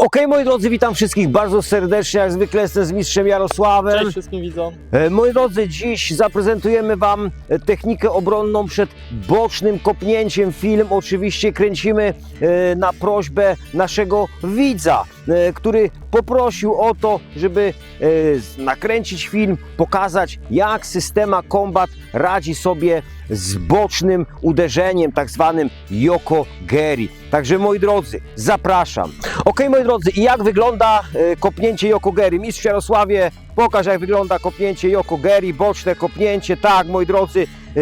Okej, moi drodzy, witam wszystkich bardzo serdecznie. Jak zwykle jestem z mistrzem Jarosławem. Cześć wszystkim widzom. E, Moi drodzy, dziś zaprezentujemy Wam technikę obronną przed bocznym kopnięciem. Film oczywiście kręcimy e, na prośbę naszego widza, e, który poprosił o to, żeby nakręcić film, pokazać jak systema Combat radzi sobie z bocznym uderzeniem, tak zwanym Yoko Geri. Także moi drodzy, zapraszam. Ok, moi drodzy, i jak wygląda e, kopnięcie Yoko Geri? Mistrz Jarosławie, pokaż jak wygląda kopnięcie Yoko Geri, boczne kopnięcie. Tak, moi drodzy, e,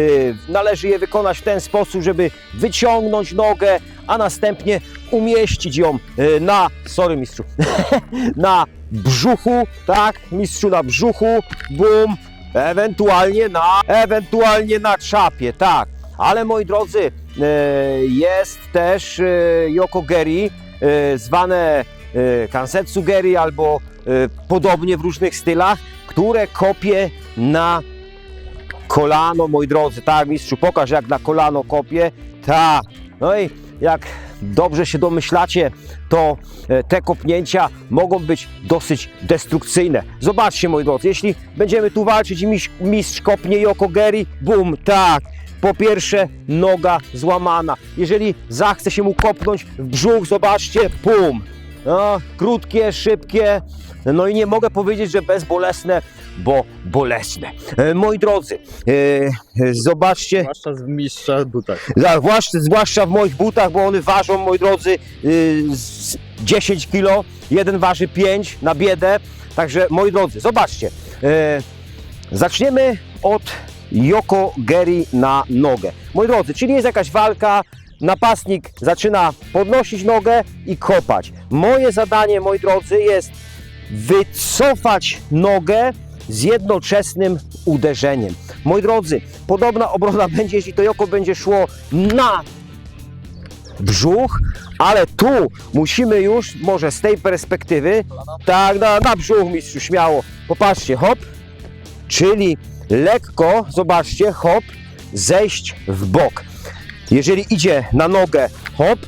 należy je wykonać w ten sposób, żeby wyciągnąć nogę, a następnie umieścić ją e, na, sorry mistrzu, na brzuchu, tak, mistrzu na brzuchu, bum, ewentualnie na, ewentualnie na czapie, tak. Ale moi drodzy, jest też Yoko Geri, e, zwane e, Kansetsu Geri albo e, podobnie w różnych stylach, które kopie na kolano, moi drodzy. Tak, mistrzu, pokaż jak na kolano kopie. Tak. No i jak dobrze się domyślacie, to e, te kopnięcia mogą być dosyć destrukcyjne. Zobaczcie, moi drodzy, jeśli będziemy tu walczyć i mistrz, kopnie Yoko Geri, bum, tak. Po pierwsze, noga złamana. Jeżeli zachce się mu kopnąć w brzuch, zobaczcie, bum. No, krótkie, szybkie, no i nie mogę powiedzieć, że bezbolesne, bo bolesne. E, moi drodzy, e, e, zobaczcie, Zwłaszcza z mistrza butach. za- zwłaszcza, zwłaszcza w moich butach, bo one ważą, moi drodzy, z 10 kg, jeden waży 5 na biedę. Także, moi drodzy, zobaczcie. e, zaczniemy od Yoko Geri na nogę. Moi drodzy, czyli jest jakaś walka, napastnik zaczyna podnosić nogę i kopać. Moje zadanie, moi drodzy, jest wycofać nogę z jednoczesnym uderzeniem. Moi drodzy, podobna obrona będzie, jeśli to Joko będzie szło na brzuch, ale tu musimy już, może z tej perspektywy, tak, na, na brzuch mistrzu, śmiało. Popatrzcie, hop, czyli lekko, zobaczcie, hop, zejść w bok. Jeżeli idzie na nogę, hop,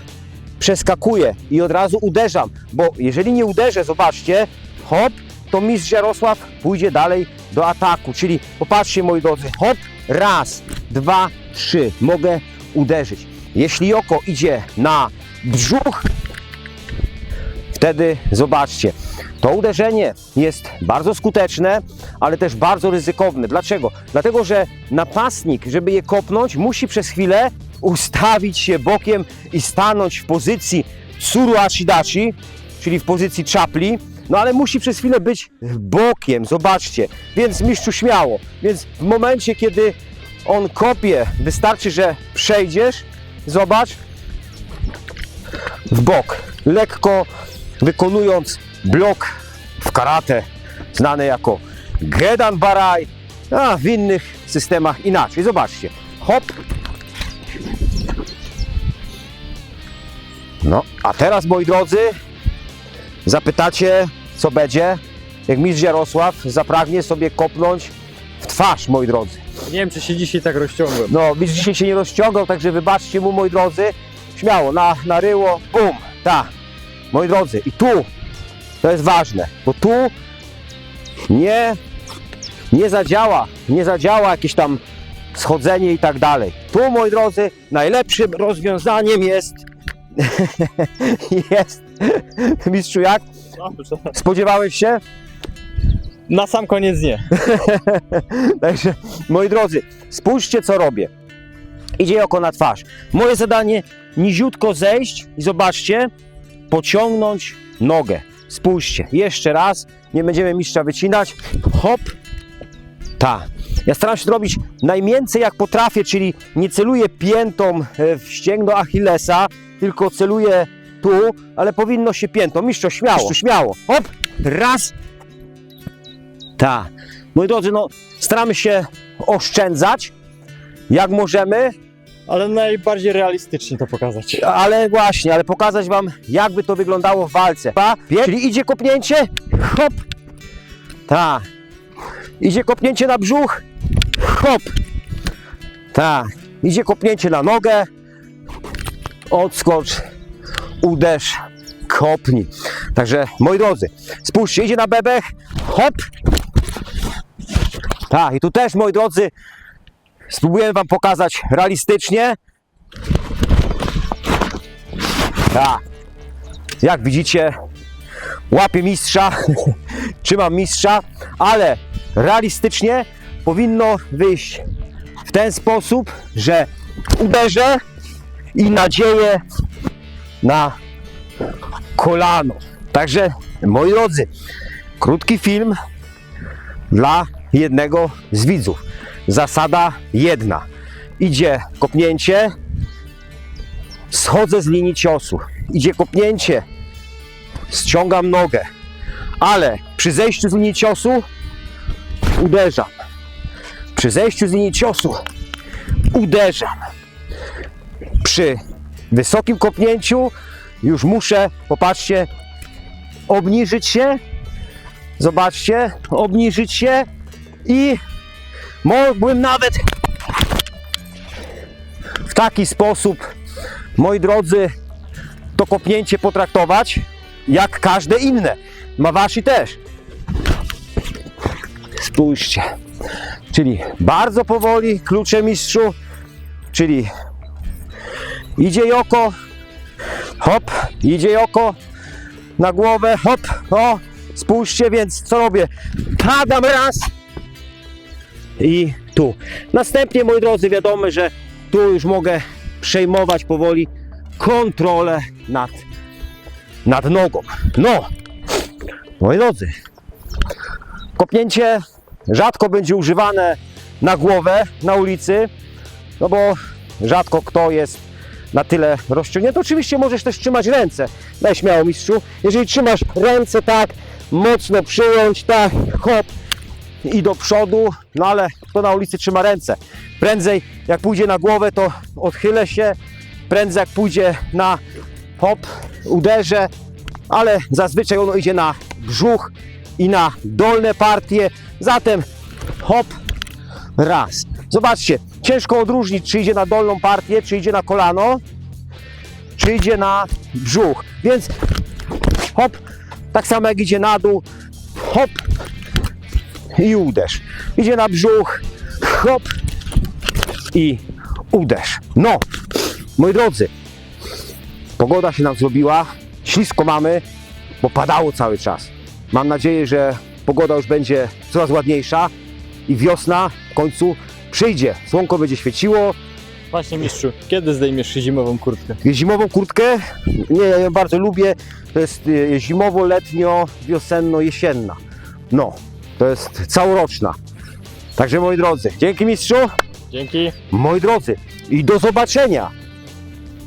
przeskakuję i od razu uderzam, bo jeżeli nie uderzę, zobaczcie, hop, to mistrz Jarosław pójdzie dalej do ataku, czyli popatrzcie moi drodzy, hop, raz, dwa, trzy, mogę uderzyć. Jeśli oko idzie na brzuch, wtedy zobaczcie, to uderzenie jest bardzo skuteczne, ale też bardzo ryzykowne. Dlaczego? Dlatego, że napastnik, żeby je kopnąć, musi przez chwilę ustawić się bokiem i stanąć w pozycji Tsuru Ashidachi, czyli w pozycji czapli, no ale musi przez chwilę być bokiem, zobaczcie. Więc mistrzu śmiało. Więc w momencie, kiedy on kopie, wystarczy, że przejdziesz, zobacz, w bok, lekko wykonując blok w karate, znane jako Gedan Barai, a w innych systemach inaczej. Zobaczcie, hop. No, a teraz moi drodzy, zapytacie, co będzie, jak mistrz Jarosław zapragnie sobie kopnąć w twarz, moi drodzy. Nie wiem, czy się dzisiaj tak rozciągłem. No, widzisz, dzisiaj się nie rozciągał, także wybaczcie mu, moi drodzy. Śmiało, na, na ryło, bum, tak. Moi drodzy, i tu, to jest ważne, bo tu nie, nie zadziała, nie zadziała jakieś tam schodzenie i tak dalej. Tu, moi drodzy, najlepszym rozwiązaniem jest, jest, mistrzu jak? Spodziewałeś się? Na sam koniec nie. Także, moi drodzy, spójrzcie co robię. Idzie oko na twarz. Moje zadanie niziutko zejść i zobaczcie, pociągnąć nogę. Spójrzcie, jeszcze raz, nie będziemy mistrza wycinać. Hop, ta. Ja staram się to robić najmięcej jak potrafię, czyli nie celuję piętą e, w ścięgno Achillesa, tylko celuję tu, ale powinno się piętą. Mistrzo, śmiało, Mistrzu, śmiało. Hop, raz, ta. Moi drodzy, no staramy się oszczędzać, jak możemy, Ale najbardziej realistycznie to pokazać. ale właśnie, ale pokazać Wam, jakby to wyglądało w walce. Pa, pie- czyli idzie kopnięcie, hop, ta. Idzie kopnięcie na brzuch, hop, ta. Idzie kopnięcie na nogę, odskocz, uderz, kopnij. Także, moi drodzy, spójrzcie, idzie na bebech, hop. Tak, i tu też, moi drodzy, spróbuję wam pokazać realistycznie. Tak, jak widzicie, łapię mistrza, trzymam mistrza, ale realistycznie powinno wyjść w ten sposób, że uderzę i nadzieję na kolano. Także, moi drodzy, krótki film dla jednego z widzów. Zasada jedna. Idzie kopnięcie, schodzę z linii ciosu. Idzie kopnięcie, ściągam nogę, ale przy zejściu z linii ciosu uderzam. Przy zejściu z linii ciosu uderzam. Przy wysokim kopnięciu już muszę, popatrzcie, obniżyć się. Zobaczcie, obniżyć się i mógłbym nawet w taki sposób, moi drodzy, to kopnięcie potraktować jak każde inne. Mawashi też. Spójrzcie. Czyli bardzo powoli, klucze mistrzu, czyli idzie Joko, hop, idzie Joko na głowę, hop, o, spójrzcie, więc co robię? Padam raz i tu. Następnie, moi drodzy, wiadomo, że tu już mogę przejmować powoli kontrolę nad, nad nogą. No, moi drodzy, kopnięcie rzadko będzie używane na głowę, na ulicy, no bo rzadko kto jest na tyle rozciągnięty. Oczywiście możesz też trzymać ręce. Daj śmiało, mistrzu. Jeżeli trzymasz ręce tak, mocno przyjąć, tak, hop i do przodu, no ale kto na ulicy trzyma ręce? Prędzej jak pójdzie na głowę, to odchylę się, prędzej jak pójdzie na hop, uderzę, ale zazwyczaj ono idzie na brzuch i na dolne partie, zatem hop, raz. Zobaczcie, ciężko odróżnić, czy idzie na dolną partię, czy idzie na kolano, czy idzie na brzuch. Więc hop, tak samo jak idzie na dół, hop i uderz. Idzie na brzuch, hop i uderz. No, moi drodzy, pogoda się nam zrobiła, ślisko mamy, bo padało cały czas. Mam nadzieję, że pogoda już będzie coraz ładniejsza i wiosna w końcu przyjdzie. Słonko będzie świeciło. Właśnie mistrzu, kiedy zdejmiesz zimową kurtkę? Zimową kurtkę, nie, ja ją bardzo lubię. To jest y, zimowo, letnio, wiosenno, jesienna. No, to jest całoroczna. Także moi drodzy, dzięki mistrzu, Dzięki. moi drodzy i do zobaczenia